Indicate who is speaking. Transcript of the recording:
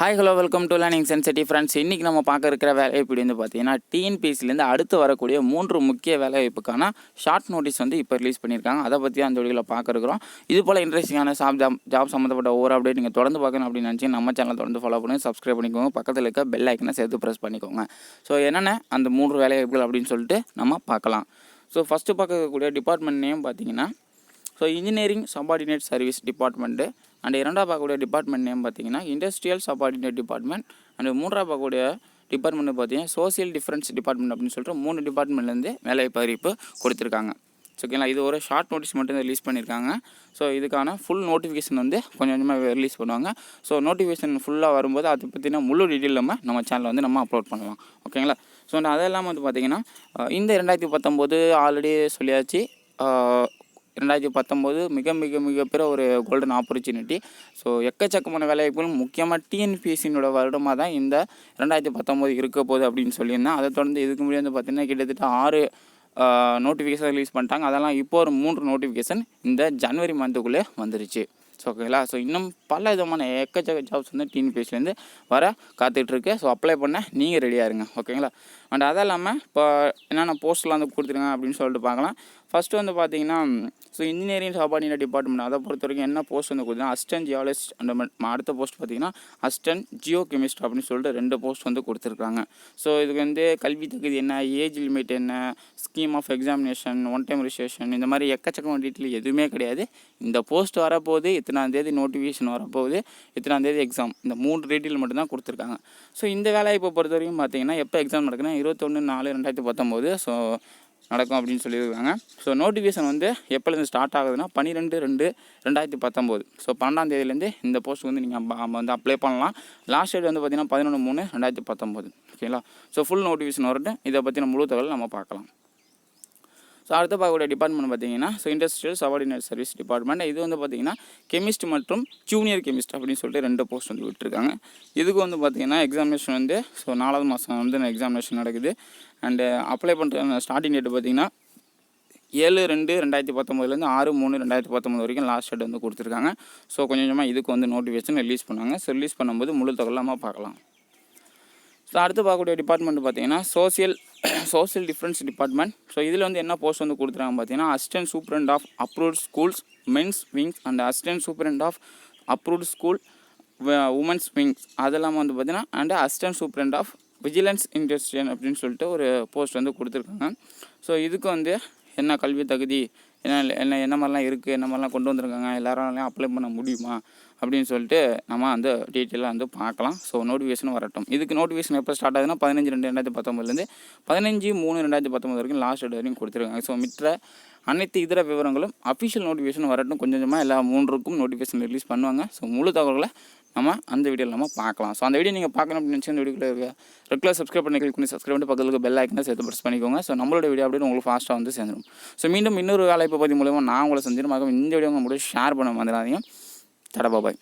Speaker 1: Hi hello welcome to learning sensity friends இன்றைக்கி நம்ம பார்க்க இருக்கிற வேலை எப்படி வந்து பார்த்தீங்கன்னா டிஎன்பிசிலேருந்து அடுத்து வரக்கூடிய மூன்று முக்கிய வேலைவாய்ப்புக்கான ஷார்ட் நோட்டீஸ் வந்து இப்போ ரிலீஸ் பண்ணியிருக்காங்க. அதை பற்றி அந்த வீடியோவில் பார்க்குறோம் இது போல் இன்ட்ரெஸ்டிங்கான ஜாப் ஜாப் ஜாப் சம்மந்தப்பட்ட ஒவ்வொரு அப்டேட் நீங்கள் தொடர்ந்து பார்க்கணும் அப்படின்னு நினச்சி நம்ம சேனலை தொடர்ந்து ஃபாலோ பண்ணி சப்ஸ்கிரைப் பண்ணிக்கோங்க. பக்கத்தில் இருக்க பெல் ஐக்கனை சேர்த்து ப்ரெஸ் பண்ணிக்கோங்க. ஸோ என்னென்ன அந்த மூன்று வேலைவாய்ப்புகள் அப்படின்னு சொல்லிட்டு நம்ம பார்க்கலாம். ஸோ ஃபஸ்ட்டு பார்க்கக்கூடிய டிபார்ட்மெண்ட் நேம் பார்த்தீங்கன்னா so engineering subordinate service department and இரண்டாவது பார்க்கக்கூடிய டிபார்ட்மெண்ட் நேம் பார்த்தீங்கன்னா இண்டஸ்ட்ரியல் சபார்டினேட் டிபார்ட்மெண்ட் அண்ட் மூன்றாவது பார்க்கக்கூடிய டிபார்ட்மெண்ட் பார்த்தீங்கன்னா சோசியல் டிஃபரன்ஸ் டிபார்ட்மெண்ட் அப்படின்னு சொல்லிட்டு மூணு டிபார்ட்மெண்ட்லேருந்து வேலை அறிவிப்பு கொடுத்துருக்காங்க. ஓகேங்களா இது ஒரு ஷார்ட் நோட்டீஸ் மட்டும் ரிலீஸ் பண்ணியிருக்காங்க. ஸோ இதுக்கான ஃபுல் நோட்டிஃபிகேஷன் வந்து கொஞ்சம் கொஞ்சமாக ரிலீஸ் பண்ணுவாங்க. ஸோ நோட்டிஃபிகேஷன் ஃபுல்லாக வரும்போது அதை பற்றின முழு டீட்டெயில் நம்ம நம்ம சேனலில் வந்து நம்ம அப்லோட் பண்ணலாம். ஓகேங்களா ஸோ அதெல்லாம் வந்து பார்த்திங்கன்னா இந்த ரெண்டாயிரத்தி பத்தொம்போது ஆல்ரெடி சொல்லியாச்சு. ரெண்டாயிரத்தி பத்தொம்போது மிக மிக மிகப்பெரிய ஒரு கோல்டன் ஆப்பர்ச்சுனிட்டி ஸோ எக்கச்சக்கமான வேலைவாய்ப்புகள் முக்கியமாக டிஎன்பிஎஸ்சியினோட வருடமாக தான் இந்த ரெண்டாயிரத்தி பத்தொம்போது இருக்க போகுது அப்படின்னு சொல்லியிருந்தேன். அதை தொடர்ந்து இதுக்கு முன்னாடி வந்து பார்த்திங்கன்னா கிட்டத்தட்ட ஆறு நோட்டிஃபிகேஷன் ரிலீஸ் பண்ணிட்டாங்க. அதெல்லாம் இப்போ ஒரு மூன்று நோட்டிஃபிகேஷன் இந்த ஜனவரி மந்த்துக்குள்ளே வந்துருச்சு. ஸோ ஓகேங்களா ஸோ இன்னும் பல விதமான எக்கச்சக்க ஜாப்ஸ் வந்து டிஎன்பிஎஸ்சிலேருந்து வர காத்துட்ருக்கு ஸோ அப்ளை பண்ண நீங்கள் ரெடியாக இருங்க. ஓகேங்களா அண்ட் அதுவும் இல்லாமல் இப்போ என்னென்ன போஸ்ட்லாம் வந்து கொடுத்துருங்க அப்படின்னு சொல்லிட்டு பார்க்கலாம். ஃபஸ்ட்டு வந்து பார்த்தீங்கன்னா ஸோ இன்ஜினியரிங் சபார்டினேட் டிபார்ட்மெண்ட் அதை பொறுத்த வரைக்கும் என்ன போஸ்ட் வந்து கொடுத்தீங்கன்னா அஸ்டன் ஜியாலஜிஸ்ட் அந்த அடுத்த போஸ்ட் பார்த்தீங்கன்னா அஸ்டன் ஜியோ கெமிஸ்ட் அப்படின்னு சொல்லிட்டு ரெண்டு போஸ்ட் வந்து கொடுத்துருக்காங்க. ஸோ இதுக்கு வந்து கல்வி தகுதி என்ன ஏஜ் லிமிட் என்ன scheme of examination one time registration இந்த மாதிரி எக்கச்சக்கமான டீட்டெயில் எதுவுமே கிடையாது. இந்த போஸ்ட் வரப்போகுது இத்தனாம் தேதி நோட்டிஃபிகேஷன் வரப்போகுது இத்தனாம் தேதி எக்ஸாம் இந்த மூணு டீட்டெயில் மட்டும்தான் கொடுத்துருக்காங்க. ஸோ இந்த வேலைவாய்ப்பை பொறுத்த வரைக்கும் பார்த்தீங்கன்னா எப்போ எக்ஸாம் நடக்குன்னா இருபத்தொன்று நாலு ரெண்டாயிரத்தி பத்தொம்போது. ஸோ நடக்கும் அப்படின்னு சொல்லியிருக்காங்க. ஸோ நோட்டிஃபிகேஷன் வந்து எப்போலேருந்து ஸ்டார்ட் ஆகுதுன்னா பன்னிரெண்டு ரெண்டு ரெண்டாயிரத்தி பத்தொம்போது. ஸோ பன்னெண்டாம் தேதியிலேருந்து இந்த போஸ்ட் வந்து நீங்கள் வந்து அப்ளை பண்ணலாம். லாஸ்ட் டேட் வந்து பார்த்தீங்கன்னா பதினொன்று மூணு ரெண்டாயிரத்தி பத்தொம்போது. ஓகேங்களா ஸோ ஃபுல் நோட்டிஃபிகேஷன் வரட்டும். இதை பற்றின முழு தகவல் நம்ம பார்க்கலாம். ஸோ அடுத்த பார்க்கக்கூடிய டிபார்ட்மெண்ட் பார்த்தீங்கன்னா so industrial subordinate service department இது வந்து பார்த்தீங்கன்னா கெமிஸ்ட் மற்றும் ஜூனியர் கெமிஸ்ட் அப்படின்னு சொல்லிட்டு ரெண்டு போஸ்ட் வந்து விட்டுருக்காங்க. இதுக்கு வந்து பார்த்தீங்கன்னா எக்ஸாமினேஷன் வந்து ஸோ நாலாவது மாதம் வந்து எக்ஸாமினேஷன் நடக்குது. அண்டு அப்ளை பண்ணுற ஸ்டார்டிங் டேட் பார்த்தீங்கன்னா ஏழு ரெண்டு ரெண்டாயிரத்தி பத்தொம்போதுலேருந்து ஆறு மூணு ரெண்டாயிரத்தி பத்தொம்போது வரைக்கும் லாஸ்ட் டேட் வந்து கொடுத்துருக்காங்க. ஸோ கொஞ்சம் கொஞ்சமாக இதுக்கு வந்து நோட்டிஃபிகேஷன் ரிலீஸ் பண்ணாங்க ஸோ ரிலீஸ் பண்ணும்போது முழு தகவல் பார்க்கலாம். ஸோ அடுத்து பார்க்கக்கூடிய டிபார்ட்மெண்ட் பார்த்தீங்கன்னா social social defence department so இதில் வந்து என்ன போஸ்ட் வந்து கொடுத்துருக்காங்க பார்த்தீங்கன்னா assistant superintendent of approved schools men's wings and assistant superintendent of approved school women's wings அதெல்லாம் வந்து பார்த்தீங்கன்னா and assistant superintendent of vigilance industrial அப்படின்னு சொல்லிட்டு ஒரு போஸ்ட் வந்து கொடுத்துருக்காங்க. ஸோ இதுக்கு வந்து என்ன கல்வி தகுதி என்ன என்ன என்ன மாதிரிலாம் இருக்குது என்ன மாதிரிலாம் கொண்டு வந்திருக்காங்க எல்லாராலையும் அப்ளை பண்ண முடியுமா? அப்படின்னு சொல்லிட்டு நம்ம அந்த டீட்டெயிலாக வந்து பார்க்கலாம். ஸோ நோட்டிஃபிகேஷன் வரட்டும். இதுக்கு நோட்டிஃபிகேஷன் எப்போ ஸ்டார்ட் ஆகுதுன்னா பதினஞ்சு ரெண்டு ரெண்டாயிரத்தி பத்தொம்பதுலேருந்து பதினஞ்சு மூணு ரெண்டாயிரத்தி பத்தொம்பது வரைக்கும் லாஸ்ட் டேட் வரைக்கும் கொடுத்துருக்காங்க. ஸோ மிற்ற அனைத்து இதர விவரங்களும் அஃபிஷியல் நோட்டிஃபிகேஷன் வரட்டும். கொஞ்சம் கொஞ்சமாக எல்லா மூன்றுக்கும் நோட்டிஃபிகேஷன் ரிலீஸ் பண்ணுவாங்க. ஸோ முழு தகவல்களை நம்ம அந்த வீடியோவில் நம்ம பார்க்கலாம். ஸோ அந்த வீடியோ நீங்கள் பார்க்கணும் அப்படின்னு நினச்சி அந்த வீடியோவில் இருக்க ரெகுலர் சப்ஸ்கிரைப் பண்ணி கிளிக் பண்ணி சப்ஸ்கிரைப் பண்ணி பக்கத்துக்கு பெல் ஐக்கனை சேர்த்து ப்ரெஸ் பண்ணிக்கோங்க. ஸோ நம்மளோட வீடியோ அப்படின்னு உங்களுக்கு ஃபாஸ்ட்டாக வந்து சேர்ந்துடும் ஸோ மீண்டும் இன்னொரு வேலைப்பை பற்றி மூலமாக நான் உங்களை சந்திரமாக இந்த வீடியோ உங்க முடிவு ஷேர் பண்ண மாதிரியாதையும் টাটা বাবাই